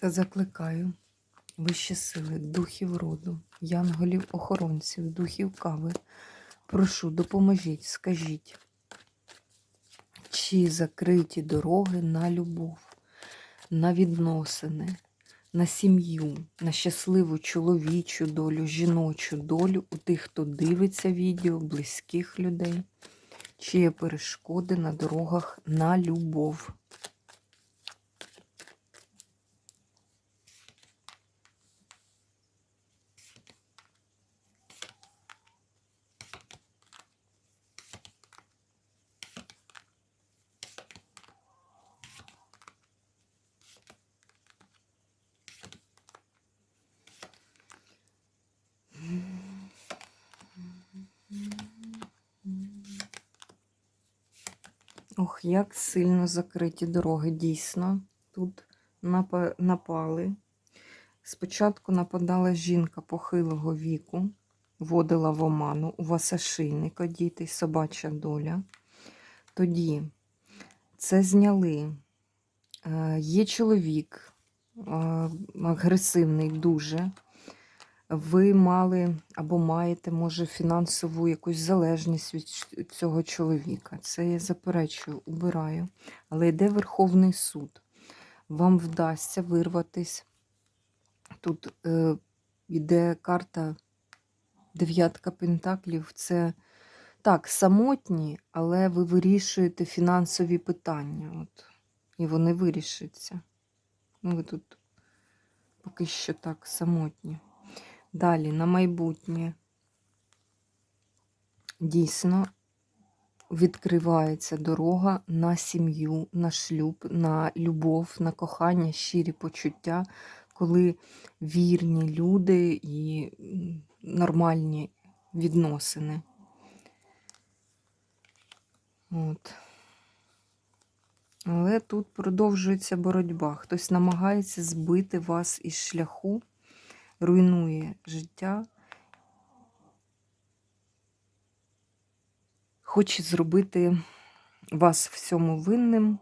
Та закликаю вищі сили, духів роду, янголів охоронців, духів кави. Прошу, допоможіть, скажіть, чи закриті дороги на любов, на відносини, на сім'ю, на щасливу чоловічу долю, жіночу долю у тих, хто дивиться відео, близьких людей, чи є перешкоди на дорогах на любов. Ох, як сильно закриті дороги, дійсно. Тут напали. Спочатку нападала жінка похилого віку, вводила в оману, у вас ошийник одітий, собача доля. Тоді це зняли. Е, Є чоловік е, агресивний дуже. Ви мали або маєте, може, фінансову якусь залежність від цього чоловіка. Це я заперечую, убираю. Але йде Верховний суд. Вам вдасться вирватись. Тут е, йде карта дев'ятка пентаклів. Це так, самотні, але ви вирішуєте фінансові питання. От, і вони вирішаться. Ну, ви тут поки що так самотні. Далі, на майбутнє. Дійсно відкривається дорога на сім'ю, на шлюб, на любов, на кохання, щирі почуття, коли вірні люди і нормальні відносини. От. Але тут продовжується боротьба. Хтось намагається збити вас із шляху, руйнує життя, хоче зробити вас всьому винним.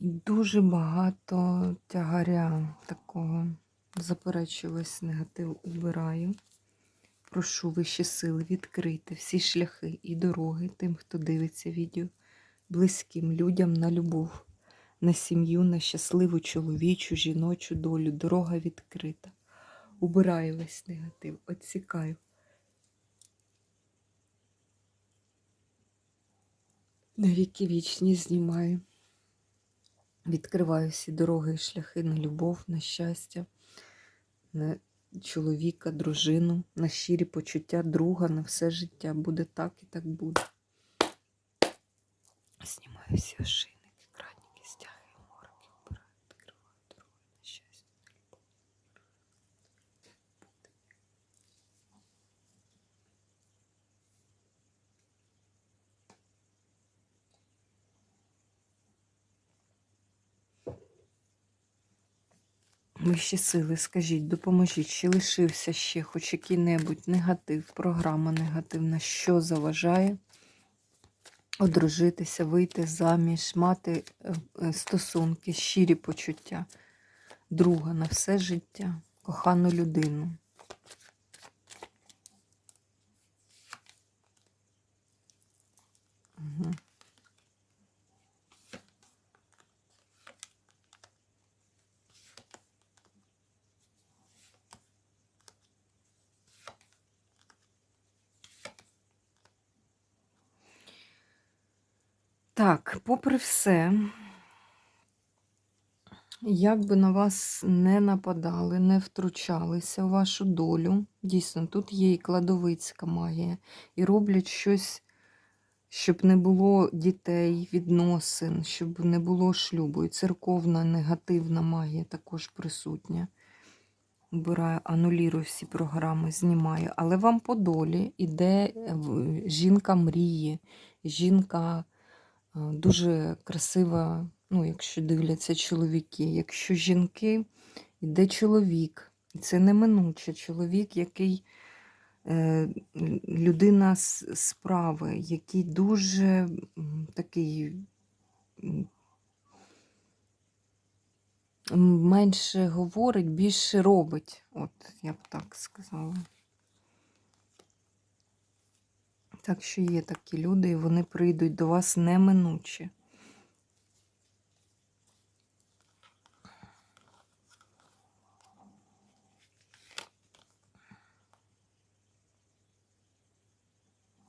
Дуже багато тягаря такого. Заперечую весь негатив, убираю. Прошу вищі сили відкрити всі шляхи і дороги тим, хто дивиться відео, близьким людям на любов, на сім'ю, на щасливу чоловічу, жіночу долю. Дорога відкрита. Убираю весь негатив, відсікаю. На віки вічні знімаю. Відкриваю всі дороги і шляхи на любов, на щастя, на чоловіка, дружину, на щирі почуття друга, на все життя. Буде так і так буде. Знімаю всі ошейники, крадники, стяги, морки, вбираю, відкриваю дороги на щастя, на любов. Вищі сили, скажіть, допоможіть, чи лишився ще хоч який-небудь негатив, програма негативна, що заважає одружитися, вийти заміж, мати е, е, стосунки, щирі почуття, друга на все життя, кохану людину. Угу. Так, попри все, як би на вас не нападали, не втручалися у вашу долю, дійсно, тут є і кладовицька магія, і роблять щось щоб не було дітей, відносин, щоб не було шлюбу. І церковна негативна магія також присутня. Убираю, анулірую всі програми, знімаю. Але вам по долі іде е, жінка мрії, жінка дуже красива, ну, якщо дивляться чоловіки. Якщо жінки, іде чоловік. Це неминуче чоловік, який е, людина з справи, який дуже такий менше говорить, більше робить. От я б так сказала. Так що є такі люди, і вони прийдуть до вас неминуче.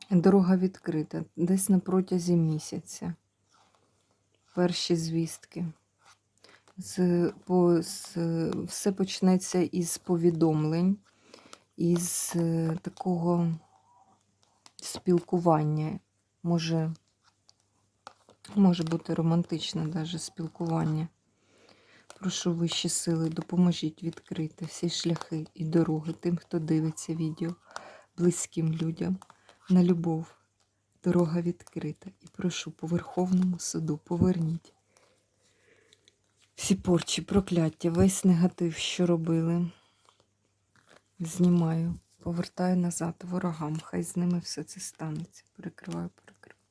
Дорога відкрита десь на протязі місяця. Перші звістки. З, по, з, все почнеться із повідомлень, із е, такого спілкування. Може, може бути романтичне даже спілкування. Прошу вищі сили, допоможіть відкрити всі шляхи і дороги тим, хто дивиться відео, близьким людям на любов. Дорога відкрита. І прошу по Верховному суду поверніть всі порчі, прокляття, весь негатив, що робили. Знімаю, повертаю назад ворогам. Хай з ними все це станеться. Перекриваю, перекриваю.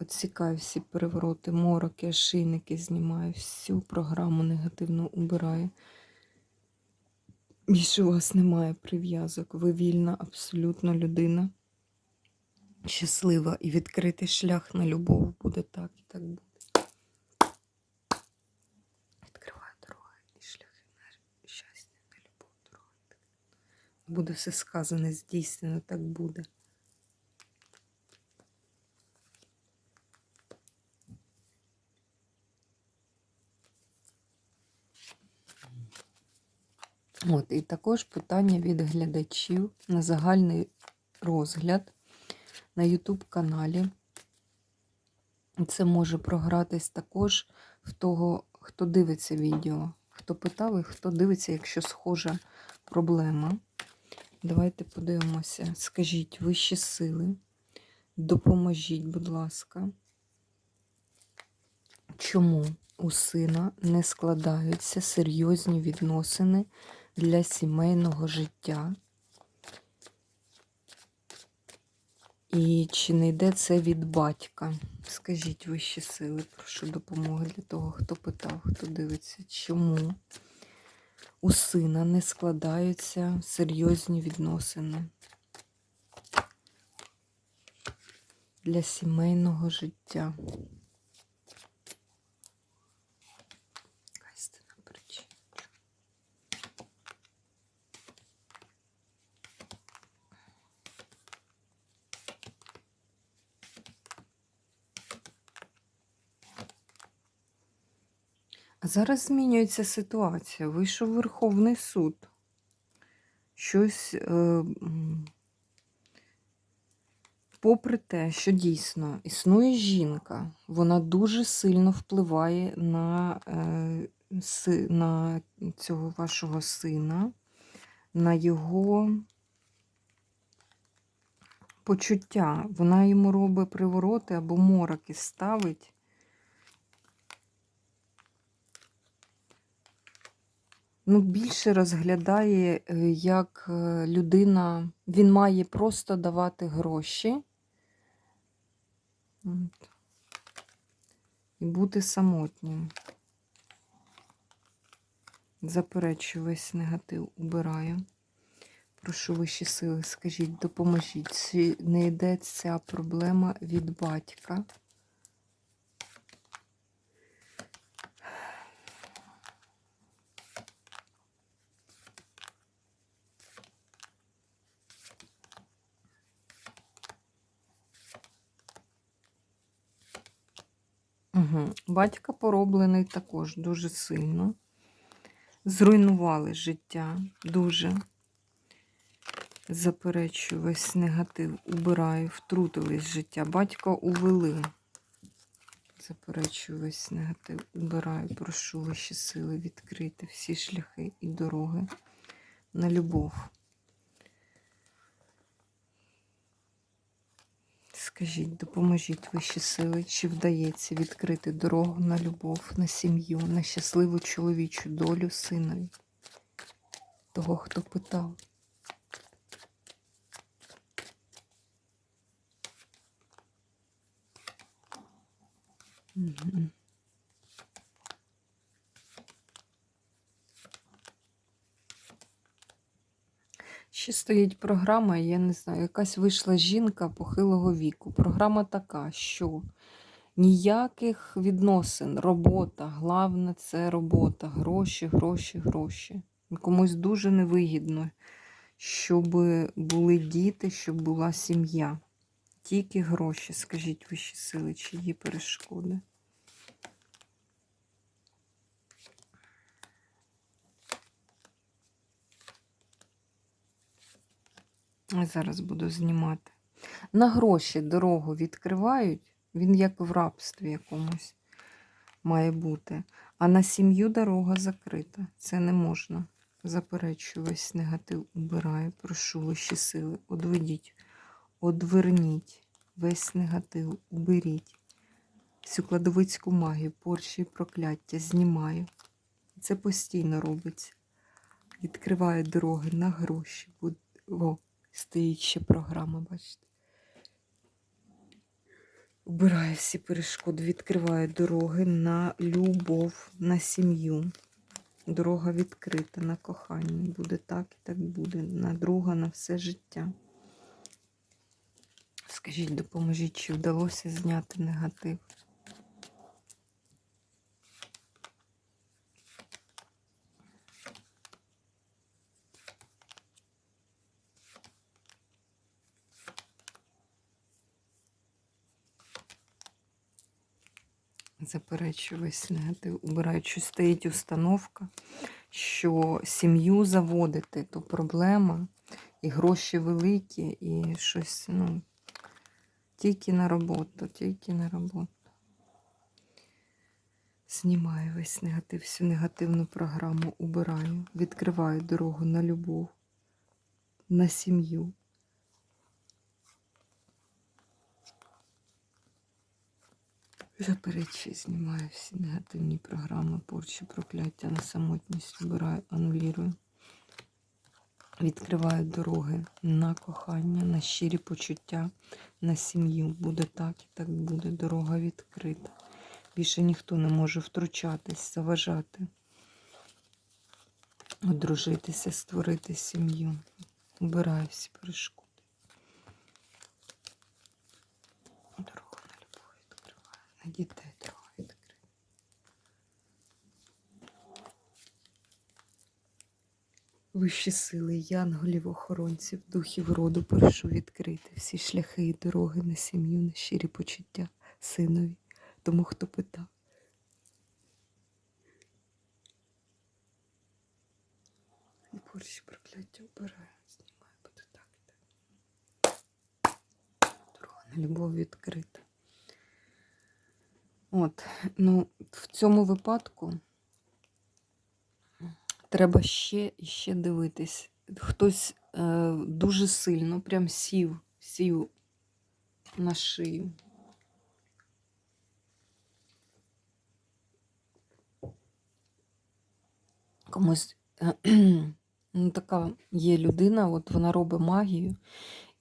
Отсікаю всі перевороти, мороки, ошейники знімаю, всю програму негативно убираю. Більше у вас немає прив'язок. Ви вільна, абсолютно людина. Щаслива і відкритий шлях на любов буде так і так буде. Відкриваю дороги і шляхи на щастя, на любов дороги. Буде все сказане, здійснено, так буде. От, і також питання від глядачів на загальний розгляд на YouTube каналі. Це може програтись також в того, хто дивиться відео. Хто питав і хто дивиться, якщо схожа проблема. Давайте подивимося. Скажіть вищі сили. Допоможіть, будь ласка. Чому у сина не складаються серйозні відносини для сімейного життя? І чи не йде це від батька? Скажіть вищі сили, прошу допомоги для того, хто питав, хто дивиться, чому у сина не складаються серйозні відносини для сімейного життя? Зараз змінюється ситуація. Вийшов Верховний суд. Щось, е, попри те, що дійсно існує жінка, вона дуже сильно впливає на, е, на цього вашого сина, на його почуття. Вона йому робить привороти або мороки ставить. Ну, більше розглядає, е, як е, людина, він має просто давати гроші і бути самотнім. Заперечую весь негатив, убираю. Прошу вищі сили, скажіть, допоможіть. Не йде ця проблема від батька? Угу. Батька пороблений також дуже сильно. Зруйнували життя дуже. Заперечую весь негатив, убираю, втрутились в життя. Батька увели. Заперечую весь негатив, убираю, прошу вищі сили відкрити всі шляхи і дороги на любов. Скажіть, допоможіть вищі сили, чи вдається відкрити дорогу на любов, на сім'ю, на щасливу чоловічу долю синові? Того, хто питав. Мгм. Ще стоїть програма, я не знаю, якась вийшла жінка похилого віку. Програма така, що ніяких відносин, робота, головне це робота, гроші, гроші, гроші. Комусь дуже невигідно, щоб були діти, щоб була сім'я. Тільки гроші, скажіть вищі сили, чи є перешкоди. Зараз буду знімати. На гроші дорогу відкривають, він як в рабстві якомусь має бути. А на сім'ю дорога закрита. Це не можна. Заперечую, весь негатив убираю. Прошу вищі сили. Одведіть, одверніть весь негатив, уберіть. Всю кладовицьку магію, порчі і прокляття знімаю. Це постійно робиться. Відкриваю дороги на гроші. О, стоїть ще програма, бачите. Убираю всі перешкоди, відкриваю дороги на любов, на сім'ю. Дорога відкрита на кохання. Буде так і так буде. На друга, на все життя. Скажіть, допоможіть, чи вдалося зняти негатив? Заперечую весь негатив. Убираю, що стоїть установка, що сім'ю заводити то проблема, і гроші великі, і щось, ну, тільки на роботу, тільки на роботу. Знімаю весь негатив, всю негативну програму убираю, відкриваю дорогу на любов, на сім'ю. Заперечую, знімаю всі негативні програми, порчі, прокляття на самотність, вбираю, анулірую. Відкриваю дороги на кохання, на щирі почуття, на сім'ю. Буде так і так буде. Дорога відкрита. Більше ніхто не може втручатись, заважати, одружитися, створити сім'ю. Убираю всі перешкоди. Дорогу на любов На дітей дорога відкрита. Вищі сили, янголів, охоронців, духів роду прошу відкрити всі шляхи і дороги на сім'ю, на щирі почуття синові, тому хто питав. І порчі прокляття обираю, знімаю, буде так і так. Дорога на любов відкрита. От, ну, в цьому випадку треба ще і ще дивитись. Хтось е, дуже сильно прям сів, сів на шию. Комусь е, ну, така є людина, от вона робить магію,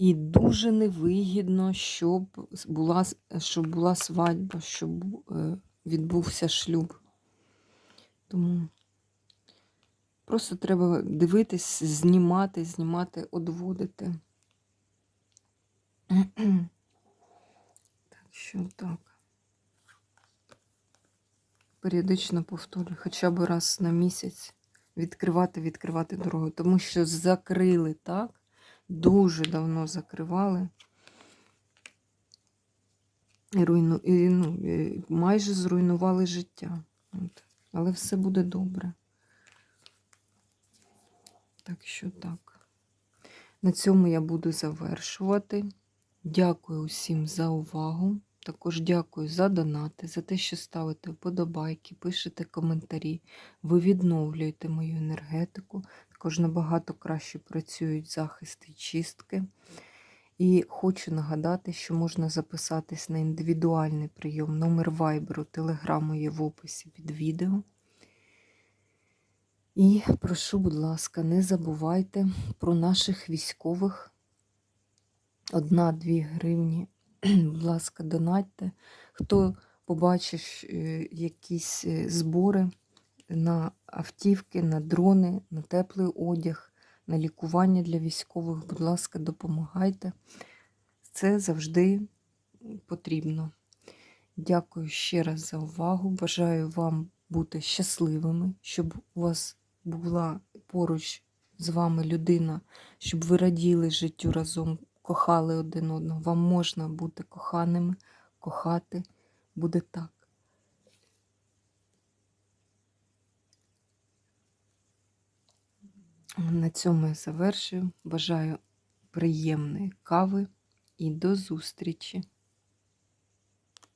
і дуже невигідно, щоб була, щоб була свадьба, щоб е, відбувся шлюб. Тому просто треба дивитись, знімати, знімати, одводити. Так що так. Періодично повторюю, хоча б раз на місяць відкривати, відкривати дорогу. Тому що закрили так, дуже давно закривали. І, руйну, і, ну, і майже зруйнували життя. От. Але все буде добре. Так що так. На цьому я буду завершувати. Дякую усім за увагу. Також дякую за донати, за те, що ставите вподобайки, пишете коментарі. Ви відновлюєте мою енергетику. Також набагато краще працюють захисти і чистки. І хочу нагадати, що можна записатись на індивідуальний прийом. Номер вайберу, телеграму є в описі під відео. І прошу, будь ласка, не забувайте про наших військових. Одна-дві гривні. Будь ласка, донатьте. Хто побачиш е, якісь е, збори на автівки, на дрони, на теплий одяг, на лікування для військових, будь ласка, допомагайте. Це завжди потрібно. Дякую ще раз за увагу. Бажаю вам бути щасливими, щоб у вас була поруч з вами людина, щоб ви раділи життю разом, кохали один одного. Вам можна бути коханими, кохати буде так. На цьому я завершую. Бажаю приємної кави і до зустрічі!